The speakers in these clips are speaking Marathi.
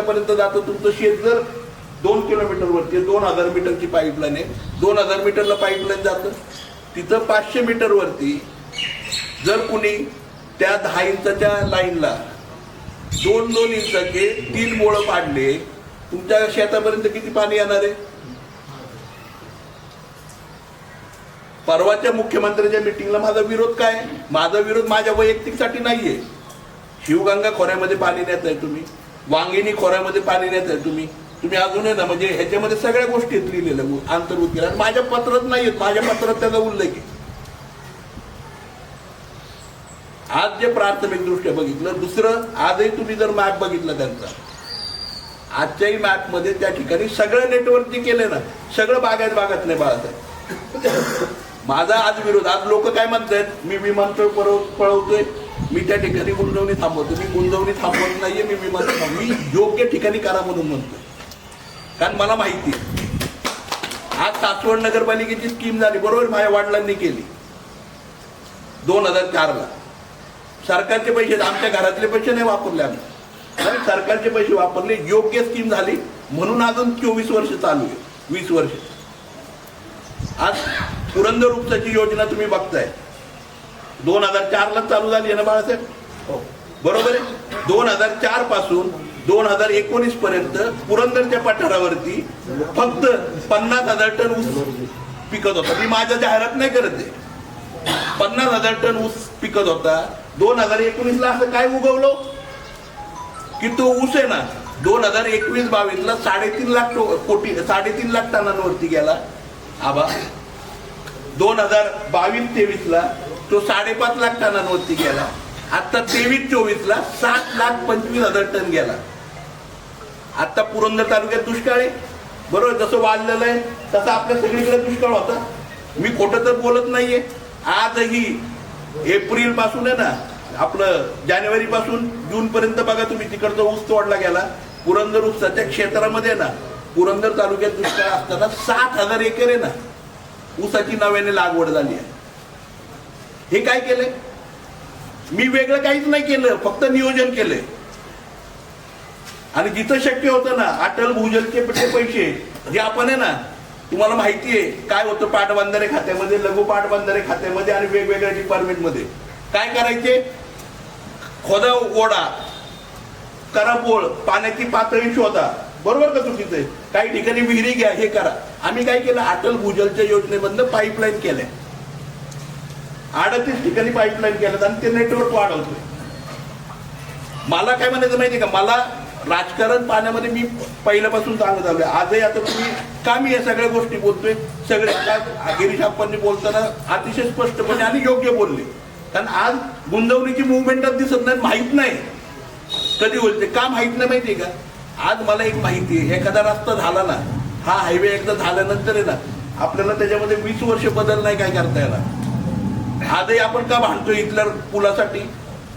पर्यंत जातं. तुमचं शेत जर दोन किलोमीटर वरती दोन हजार मीटरची पाईपलाईन आहे. दोन हजार मीटरला पाईपलाईन जातं. तिथं पाचशे मीटर वरती जर कुणी त्या दहा इंचाच्या लाईनला दोन दोन इंचाचे तीन मोळ पाडले तुमच्या शेतापर्यंत किती पाणी येणार आहे? परवाच्या मुख्यमंत्र्यांच्या मिटिंगला माझा विरोध काय? माझा विरोध माझ्या वैयक्तिकसाठी नाहीये. शिवगंगा खोऱ्यामध्ये पाणी नेत आहे तुम्ही. वांगीनी खोऱ्यामध्ये पाणी नेत आहे तुम्ही. तुम्ही अजून आहे ना म्हणजे ह्याच्यामध्ये सगळ्या गोष्टी आहेत लिहिलेल्या अंतर्भूत केल्या. आणि माझ्या पत्रात नाहीयेत माझ्या पत्रात त्याचा उल्लेख आहे. आज जे प्राथमिक दृष्ट्या बघितलं दुसरं आजही तुम्ही जर मॅप बघितला त्यांचा आजच्याही मॅपमध्ये त्या ठिकाणी सगळं नेटवर्क केले ना सगळं बागायत बागात नाही बाळासाहेब. माझा आज विरोध आज लोक काय म्हणतायत? मी विमानतळ पळव पळवतोय. मी त्या ठिकाणी गुंजवणी थांबवतो. मी गुंजवणी थांबवत नाहीये मी विमानतळ मी योग्य ठिकाणी करा म्हणून म्हणतोय. कारण मला माहिती आहे. आज सासवड नगरपालिकेची स्कीम झाली. बरोबर माझ्या वडिलांनी केली. दोन हजार चारला. सरकारचे पैसे आमच्या घरातले पैसे नाही वापरले आम्ही. आणि सरकारचे पैसे वापरले. योग्य स्कीम झाली. म्हणून अजून चोवीस वर्ष चालू आहे. वीस वर्ष. आज पुरंदर उपसाची योजना तुम्ही बघताय. दोन हजार चार ला चालू झाली आहे ना बाळासाहेब? हो. बरोबर आहे? दोन हजार चारपासून दोन हजार एकोणीस पर्यंत पुरंदरच्या पठारावरती फक्त पन्नास हजार टन ऊस पिकत होता. मी माझ्या जाहिरात नाही करत आहे. पन्नास हजार टन ऊस पिकत होता. दोन हजार एकोणीस ला असं काय उगवलो? की तो ऊस आहे ना दोन हजार एकवीस बावीस ला साडेतीन लाख टो- कोटी साडेतीन लाख टनांवरती गेला. आबा दोन हजार बावीस तेवीस ला तो साडेपाच लाख टनांवरती गेला. आता तेवीस चोवीस ला सात लाख पंचवीस हजार टन गेला. आता पुरंदर तालुक्यात दुष्काळ आहे. बरोबर जसं वाढलेलं आहे तसं आपल्या सगळीकडे दुष्काळ होता. मी खोटं तर बोलत नाहीये. आजही एप्रिलपासून आहे ना आपलं जानेवारी पासून जून पर्यंत बघा तुम्ही तिकडचा ऊस तोडला गेला. पुरंदर ऊसाच्या क्षेत्रामध्ये ना पुरंदर तालुक्यात दुष्काळ असताना सात हजार एकर आहे ना ऊसाची नव्याने लागवड झाली आहे. हे काय केलंय? मी वेगळं काहीच नाही केलं फक्त नियोजन केलंय. आणि जिथं शक्य होतं ना अटल भूजलचे पैसे जे आपण आहे ना तुम्हाला माहिती आहे काय होतं पाटबंधारे खात्यामध्ये लघु पाटबंधारे खात्यामध्ये आणि वेगवेगळ्या डिपार्टमेंटमध्ये काय करायचे? खोदा ओढा करापोळ पाण्याची पातळी शोधा. बरोबर का चुकीचं काही ठिकाणी विहिरी घ्या हे करा. आम्ही काय केलं? अटल भूजलच्या योजनेमधनं पाईपलाईन केलंय. अडतीस ठिकाणी पाईपलाईन केलं आणि ते नेटवर्क वाढवतोय. मला काय म्हणायचं माहितीये का? मला राजकारण पाण्यामध्ये मी पहिल्यापासून चांगलं झालोय आजही आता तुम्ही का मी या सगळ्या गोष्टी बोलतोय. सगळे गिरीश आप्पांनी बोलताना अतिशय स्पष्टपणे आणि योग्य बोलले. कारण आज गुंतवणुकीची मुवमेंटच दिसत नाही माहीत नाही. कधी होईल ते? का माहीत नाही माहितीये का? आज मला एक माहिती आहे एखादा रस्ता झाला ना हा हायवे एकदा झाल्यानंतर आहे ना आपल्याला त्याच्यामध्ये वीस वर्ष बदल नाही काय करता येणार. आजही आपण का भांडतोय इथल्या पुलासाठी?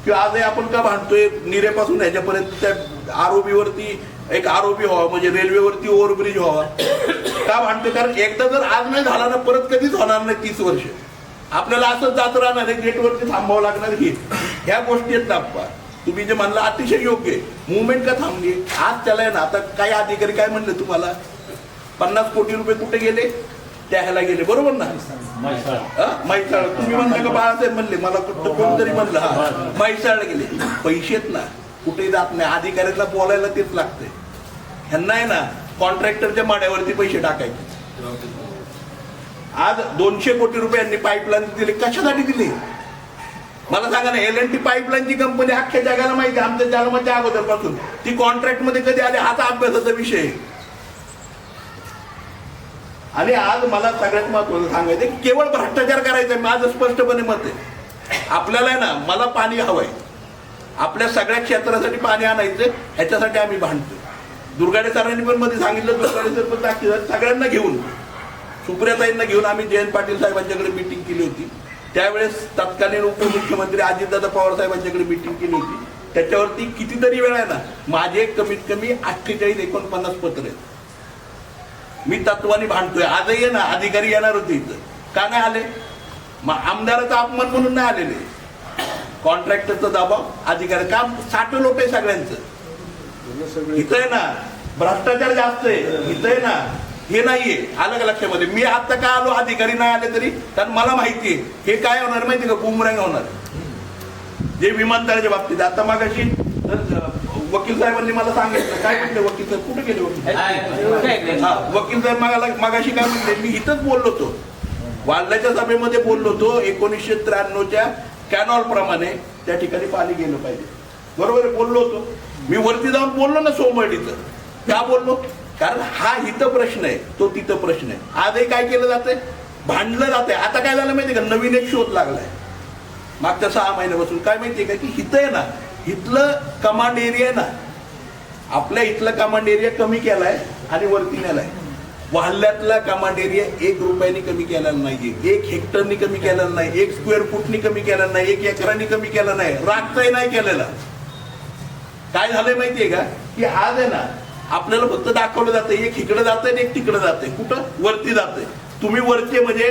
किंवा आजही आपण का भांडतोय निरेपासून ह्याच्यापर्यंत? त्या आरोपीवरती एक आरोपी व्हावा म्हणजे रेल्वेवरती ओव्हरब्रिज व्हावा. का भांडतोय? कारण एकदा जर आज नाही झाला ना परत कधीच होणार नाही तीस वर्ष. आपल्याला असंच जात राहणार आहे गेटवरती थांबावं लागणार हे. ह्या गोष्टी आहेत ना तुम्ही जे म्हणलं अतिशय योग्य मुवमेंट का थांबली? आज त्याला आहे ना आता काही अधिकारी काय म्हणले तुम्हाला? पन्नास कोटी रुपये कुठे गेले? त्या ह्याला गेले. बरोबर ना? म्हैसाळ. तुम्ही म्हणलं का बाळासाहेब म्हणले? मला कुठं कोणतरी म्हणलं. हा. म्हैसाळ गेले. पैसे आहेत ना. कुठेही जात नाही. अधिकाऱ्याला बोलायला तेच लागतंय. ह्यांना आहे ना कॉन्ट्रॅक्टरच्या माड्यावरती पैसे टाकायचे. आज दोनशे कोटी रुपयांनी पाईपलाईन दिली. कशासाठी दिली? मला सांगा ना एल एन टी पाईपलाईनची कंपनी अख्ख्या जगाला माहिती आमच्या जन्माच्या अगोदरपासून. ती कॉन्ट्रॅक्टमध्ये कधी आली? हाचा अभ्यासाचा विषय आहे. आणि आज मला सगळ्यात महत्वाचं सांगायचं की केवळ भ्रष्टाचार करायचा आहे माझं स्पष्टपणे मत आहे. आपल्याला आहे ना मला पाणी हवंय. आपल्या सगळ्या क्षेत्रासाठी पाणी आणायचं ह्याच्यासाठी आम्ही भांडतो दुर्गाडे सरांनी पण मध्ये सांगितलं दुर्गाडे सर पण सगळ्यांना घेऊन सुप्रियाताईंना घेऊन आम्ही जयंत पाटील साहेबांच्याकडे मिटिंग केली होती. त्यावेळेस तत्कालीन उपमुख्यमंत्री अजितदादा पवार साहेबांच्याकडे मिटिंग केली होती. त्याच्यावरती कितीतरी वेळा आहे ना माझे कमीत कमी अठ्ठेचाळीस एकोणपन्नास पत्र आहेत. मी तत्वाने भांडतोय. आजही ना अधिकारी येणार होते इथं. का नाही आले? मग आमदाराचा अपमान म्हणून नाही आलेले. कॉन्ट्रॅक्टरचा दबाव अधिकारी काम साठ लोक आहे सगळ्यांचं. इथं आहे ना भ्रष्टाचार जास्त आहे. इथं आहे ना हे नाहीये. आलं का लक्षामध्ये? मी आता का आलो? अधिकारी नाही आले तरी? कारण मला माहिती आहे हे काय होणार माहिती का? बुमरँग होणार जे विमानतळाच्या बाबतीत. आता मागाशी तर, वकील साहेबांनी मला सांगितलं. काय म्हटलं वकील साहेब? कुठे गेले वकील साहेब? हा. वकील साहेब मागाला मागाशी काय म्हटले मी इथंच बोललो होतो. वाल्ल्याच्या सभेमध्ये बोललो होतो एकोणीसशे त्र्याण्णवच्या कॅनॉल प्रमाणे त्या ठिकाणी पाणी गेलं पाहिजे. बरोबर आहे बोललो होतो. मी वरती जाऊन बोललो ना सोमवारीचं. का बोललो? कारण हा इथं प्रश्न आहे तो तिथं प्रश्न आहे. आजही काय केलं जातंय? भांडलं जातंय. आता काय झालं माहितीये का? नवीन एक शोध लागलाय. मागच्या सहा महिन्यापासून. काय माहितीये का? की इथं आहे ना इथलं कमांड एरिया ना आपल्या इथलं कमांड एरिया कमी केलाय आणि वरती नेलाय. वाहल्यातला कमांड एरिया एक रुपयानी कमी केलेला नाहीये. एक हेक्टरनी कमी केलेला नाही एक स्क्वेअर फूटनी कमी केलेला नाही एक एकरांनी कमी केला नाही. राखताही नाही केलेला. काय झालंय माहितीये का? की आज आहे ना आपल्याला फक्त दाखवलं जातं एक इकडे जातंय आणि एक तिकडे जातंय. कुठं? वरती जातंय. तुम्ही वरचे म्हणजे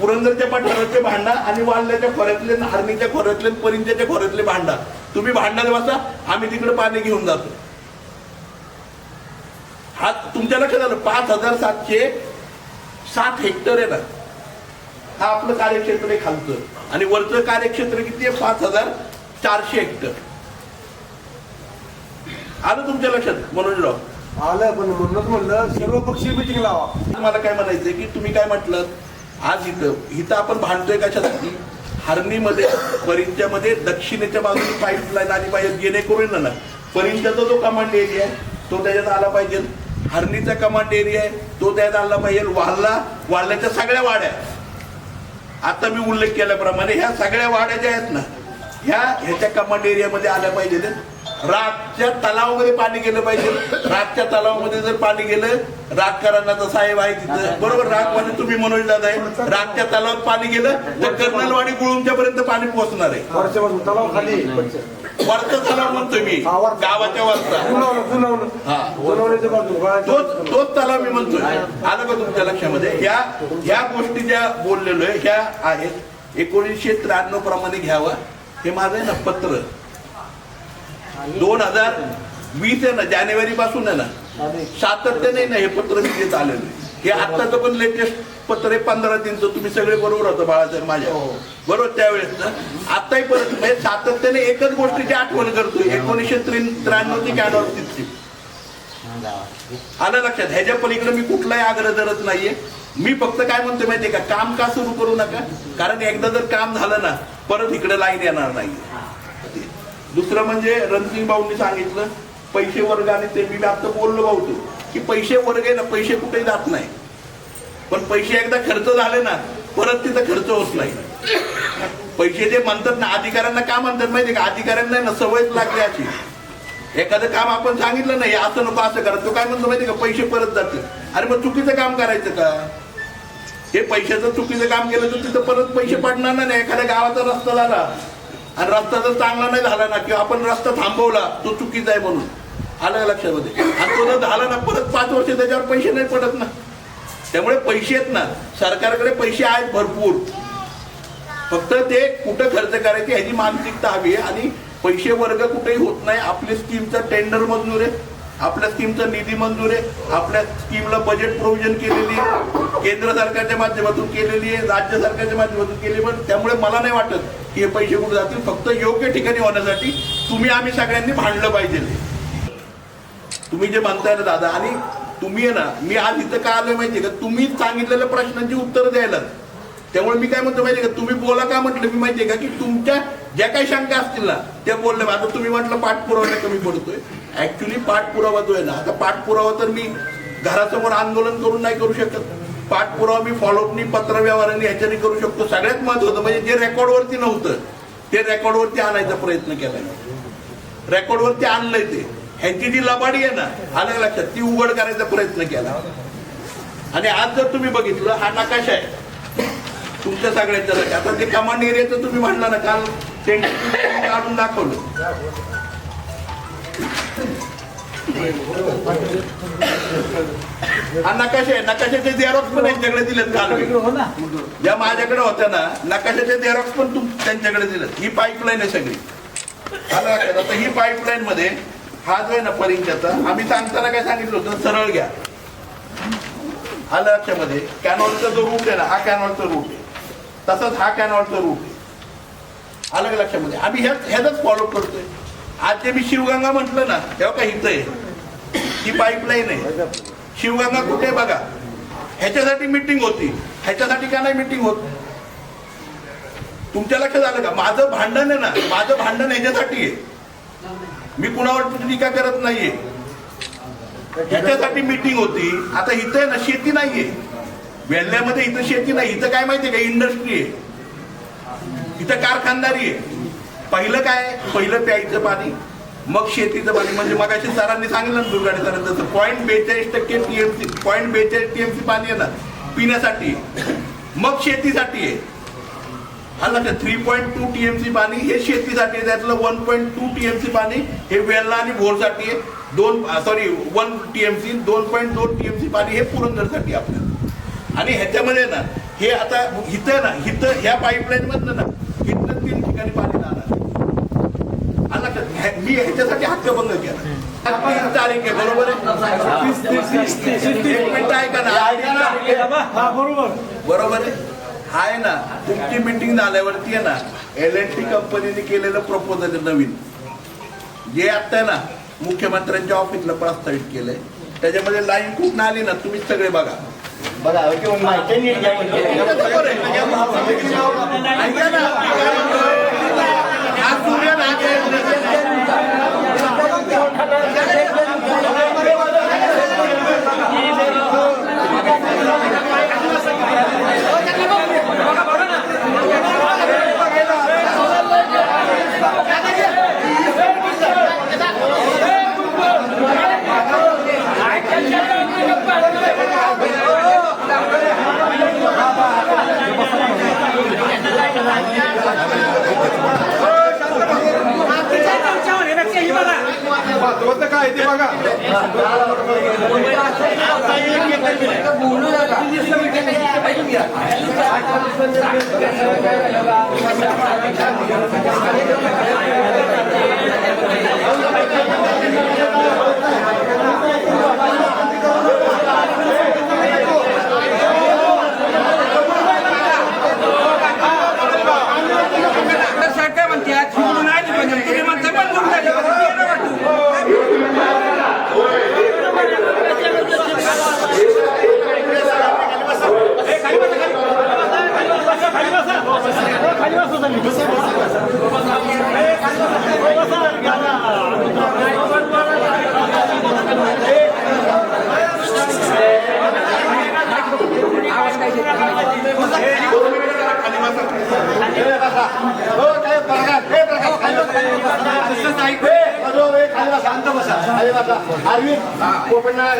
पुरंदरच्या पठाराचे भांडा आणि वाल्ल्याच्या खोऱ्यातले नारणीच्या खोऱ्यातले परिंजाच्या खोऱ्यातले भांडा. तुम्ही भांडा बसा आम्ही तिकडे पाणी घेऊन जातो. हा तुमच्या लक्षात आलं पाच हजार सातशे सात हेक्टर आहे ना. हा आपलं कार्यक्षेत्र आहे खालचं. आणि वरचं कार्यक्षेत्र किती आहे? पाच हजार चारशे हेक्टर. आलं तुमच्या लक्षात मनोजराव? आलं पण म्हणूनच म्हणलं सर्व पक्षी मिटिंग लावा. मला काय म्हणायचंय की तुम्ही काय म्हटलं? आज इथं इथं आपण भांडतोय कशासाठी? हरणीमध्ये परिंच्यामध्ये दक्षिणेच्या बाजूने पाईपलाईन आली पाहिजे जेणेकरून ना परिंच्याचा जो कमांड एरिया आहे तो त्याच्यात आला पाहिजे. हरणीचा कमांड एरिया आहे तो त्याच्यात आला पाहिजे. वाल्ला वाल्ल्याच्या सगळ्या वाड्या. आता मी उल्लेख केल्याप्रमाणे ह्या सगळ्या वाड्या ज्या आहेत ना ह्या ह्याच्या कमांड एरियामध्ये आल्या पाहिजे रातच्या तलावामध्ये पाणी गेलं पाहिजे. रातच्या तलावामध्ये जर पाणी गेलं तर साहेब आहे तिथं. बरोबर रातवाले तुम्ही मनोज दादा आहे. रातच्या तलावात पाणी गेलं तर कर्नलवाडी गुळूंच्या पर्यंत पाणी पोहोचणार आहे. वर्षापासून तलाव खाली वरचा तलाव म्हणतोय मी. गावाच्या वरचा. तोच तोच तलाव मी म्हणतोय. आलं का तुमच्या लक्षामध्ये? ह्या ह्या गोष्टी ज्या बोललेलो आहे ह्या आहेत. एकोणीसशे त्र्याण्णव प्रमाणे घ्यावं. हे माझं आहे ना पत्र. दोन हजार वीस आहे ना जानेवारी पासून आहे ना. सातत्याने ना हे पत्र मी देत आलेलं आहे. हे आत्ताचं पण लेटेस्ट पत्र आहे पंधरा दिनचं. तुम्ही सगळे बरोबर होतं बाळासाहेब माझ्या. बरोबर त्यावेळेस ना. आताही परत म्हणजे सातत्याने एकच गोष्टीची आठवण करतोय. एकोणीसशे त्र्याण्णव ची कॅनॉल तिथली. आलं लक्षात? ह्याच्या पलीकडे मी कुठलाही आग्रह धरत नाहीये. मी फक्त काय म्हणतो माहितीये का? काम का सुरू करू नका. कारण एकदा जर काम झालं ना परत इकडे लाईन येणार नाही दुसरं म्हणजे रणसिंग भाऊंनी सांगितलं पैसे वर्गाने ते मी आता बोललो भाऊ की पैसे वर्ग आहे ना पैसे कुठेही जात नाही. पण पैसे एकदा खर्च झाले ना परत तिथं खर्च होत नाही. पैसे जे म्हणतात ना अधिकाऱ्यांना का म्हणतात माहितीये का? अधिकाऱ्यांना ना सवयच लागली अशी. एखादं काम आपण सांगितलं नाही असं नको असं करा. तो काय म्हणतो माहिती का? पैसे परत जातील. अरे मग चुकीचं काम करायचं का? हे पैशाचं चुकीचं काम केलं तर तिथं परत पैसे पडणार नाही एखाद्या गावाचा रस्ता झाला. आणि रस्ता जर चांगला नाही झाला ना किंवा आपण रस्ता थांबवला तो चुकीचा आहे म्हणून. आलं लक्षात लक्षामध्ये आणि तो जर झाला ना परत पाच वर्ष त्याच्यावर पैसे नाही पडत ना. त्यामुळे पैसे आहेत ना सरकारकडे पैसे आहेत भरपूर. फक्त ते कुठं खर्च करायचे ह्याची मानसिकता हवी आहे. आणि पैसे वर्ग कुठेही होत नाही. आपल्या स्कीमचं टेंडर मंजूर आहे. आपल्या स्कीमचा निधी मंजूर आहे. आपल्या स्कीमला बजेट प्रोव्हिजन केलेली आहे. केंद्र सरकारच्या माध्यमातून केलेली आहे. राज्य सरकारच्या माध्यमातून केली पण त्यामुळे मला नाही वाटत हे पैसे कुठे जातील? फक्त योग्य ठिकाणी होण्यासाठी तुम्ही आम्ही सगळ्यांनी भांडलं पाहिजे. तुम्ही जे म्हणताय ना दादा आणि तुम्ही आहे ना मी आज इथं का आलोय माहितीये का? तुम्ही सांगितलेल्या प्रश्नांची उत्तर द्यायला त्यामुळे मी काय म्हणतो माहितीये का? तुम्ही बोला का म्हटलं मी माहितीये का? की तुमच्या ज्या काही शंका असतील ना त्या बोलल्या आता तुम्ही म्हटलं पाठपुरावा कमी पडतोय. ऍक्च्युली पाठपुरावा जो आहे ना आता पाठपुरावा तर मी घरासमोर आंदोलन करून नाही करू शकत. पाठपुरावा मी फॉलोअपनी पत्रव्यवहारांनी ह्याच्याने करू शकतो. सगळ्यात महत्वाचं म्हणजे जे रेकॉर्डवरती नव्हतं ते रेकॉर्डवरती आणायचा प्रयत्न केलाय रेकॉर्डवरती आणलंय ते. ह्यांची जी लबाडी आहे ना आलं लक्षात? ती उघड करायचा प्रयत्न केला. आणि आज जर तुम्ही बघितलं हा नकाशा आहे. तुमच्या सगळ्यांच्या लक्षात आता ते कमांड एरियाचं तुम्ही म्हणला ना काल काढून दाखवलं. नकाशे आहे नकाशाचे झेरॉक्स पण यांच्याकडे दिलेत काल. ज्या माझ्याकडे होत्या ना नकाशाचे झेरॉक्स पण त्यांच्याकडे दिलेत. ही पाईपलाईन आहे सगळी. आता ही पाईपलाईन मध्ये हा जो आहे ना परीक्षाचा आम्ही सांगताना काय सांगितलं होतं? सरळ घ्या. आलं लक्षामध्ये? कॅनॉलचा जो रूट आहे ना हा कॅनॉलचा रूट आहे. तसंच हा कॅनॉलचा रूट आहे. आलं का लक्षामध्ये? आम्ही ह्याच ह्याच फॉलो करतोय. आज जे मी शिवगंगा म्हटलं ना तेव्हा का हिथं आहे? ही पाईपलाईन आहे. शिवगंगा कुठे आहे बघा? ह्याच्यासाठी मिटिंग होती. ह्याच्यासाठी का नाही मिटिंग होत? तुमच्या लक्षात आलं का? माझं भांडण आहे ना माझं भांडण ह्याच्यासाठी आहे. मी कुणावर टीका करत नाहीये. ह्याच्यासाठी मिटिंग होती. आता इथं आहे ना शेती नाहीये. वेल्ल्यामध्ये इथं शेती नाही. इथं काय माहितीये का? इंडस्ट्री आहे. इथं कारखानदारी आहे. पहिलं काय? पहिलं प्यायचं पाणी. मग शेतीचं पाणी म्हणजे मग सरांनी सांगितलं ना दुर्गाडे सरांनी तसं पॉईंट बेचाळीस टक्के टीएमसी पॉईंट बेचाळीस टीएमसी पाणी आहे ना पिण्यासाठी. मग शेतीसाठी आहे. हा लक्षात थ्री पॉईंट टू टीएमसी पाणी हे शेतीसाठी आहे त्यातलं वन पॉईंट टू टीएमसी पाणी हे वेल्ला आणि भोरसाठी आहे. दोन सॉरी वन टीएमसी दोन पॉईंट दोन टीएमसी पाणी हे पुरंदरसाठी आहे आपल्याला. आणि ह्याच्यामध्ये ना हे आता इथं ना इथं ह्या पाईपलाईनमधनं ना इथनं तीन ठिकाणी पाणी जाणार हा लक्षात ह्या- मी ह्याच्यासाठी हक्कभंग केला तीस तारीख आहे बरोबर आहे ना. हा बरोबर बरोबर आहे हा आहे ना तुमची मिटिंग झाल्यावरती आहे ना एल एन टी कंपनीने केलेलं प्रपोजल आहे नवीन जे आता ना मुख्यमंत्र्यांच्या ऑफिसला प्रस्तावित केलंय त्याच्यामध्ये लाईन कुठं आली ना तुम्ही सगळे बघा बघा माहिती नीट घ्या म्हणजे. बरोबर आहे. ऐका ना हा सूर्य ना महत्वाचं काय ते बघा साहेब काय म्हणतात शिवून आली पाहिजे तुम्ही म्हणता मंजूर झाली पाहिजे ते नका ठेवू.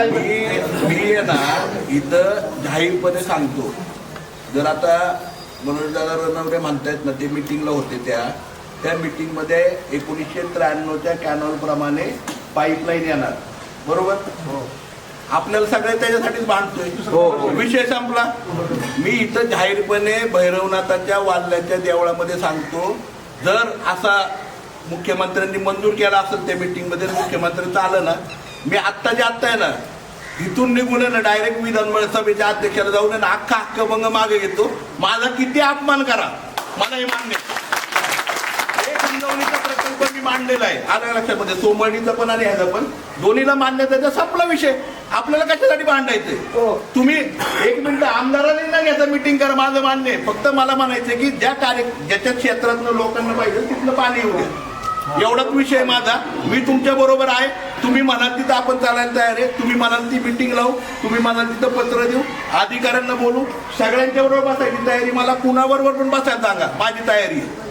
मी मी ना इथं जाहीरपणे सांगतो जर आता मनोजदादा रणवडे म्हणतायत ना ते मिटिंगला होते त्या त्या मिटिंगमध्ये एकोणीसशे त्र्याण्णवच्या कॅनॉल प्रमाणे पाईपलाईन येणार बरोबर आपल्याला सगळे त्याच्यासाठीच बांधतोय. विषय संपला. मी इथं जाहीरपणे भैरवनाथाच्या वाल्ल्याच्या देवळामध्ये सांगतो जर असा मुख्यमंत्र्यांनी मंजूर केला असेल त्या मीटिंगमध्ये मुख्यमंत्र्यांचं आलं ना. मी आत्ताच्या आत्ता आहे ना इथून निघून ना डायरेक्ट विधानमंडळ सभेच्या अध्यक्षाला जाऊन ना अख्खा हक्कभंग मागे घेतो. माझा किती अपमान करा. मला हे मान्य प्रकल्प मी मांडलेला आहे. आलं लक्षामध्ये सोमवणीचा पण आणि ह्याचा पण. दोन्हीला मान्यता संपला विषय. आपल्याला कशासाठी मांडायचंय तुम्ही एक मिनिट आमदारांनी ना घ्यायचं मिटिंग करा माझं मान्य आहे. फक्त मला म्हणायचं की ज्या कार्य ज्याच्या क्षेत्रातलं लोकांना पाहिजे तिथलं पाणी येऊ द्या. एवढाच विषय माझा. मी तुमच्या बरोबर आहे. तुम्ही म्हणाल तिथं आपण चालायला तयार आहे. तुम्ही म्हणाल ती मिटिंग लावू. तुम्ही म्हणाल तिथं पत्र देऊ. अधिकाऱ्यांना बोलू. सगळ्यांच्या बरोबर बसायची तयारी मला कुणाबरोबर पण बसायला सांगा. माझी तयारी आहे.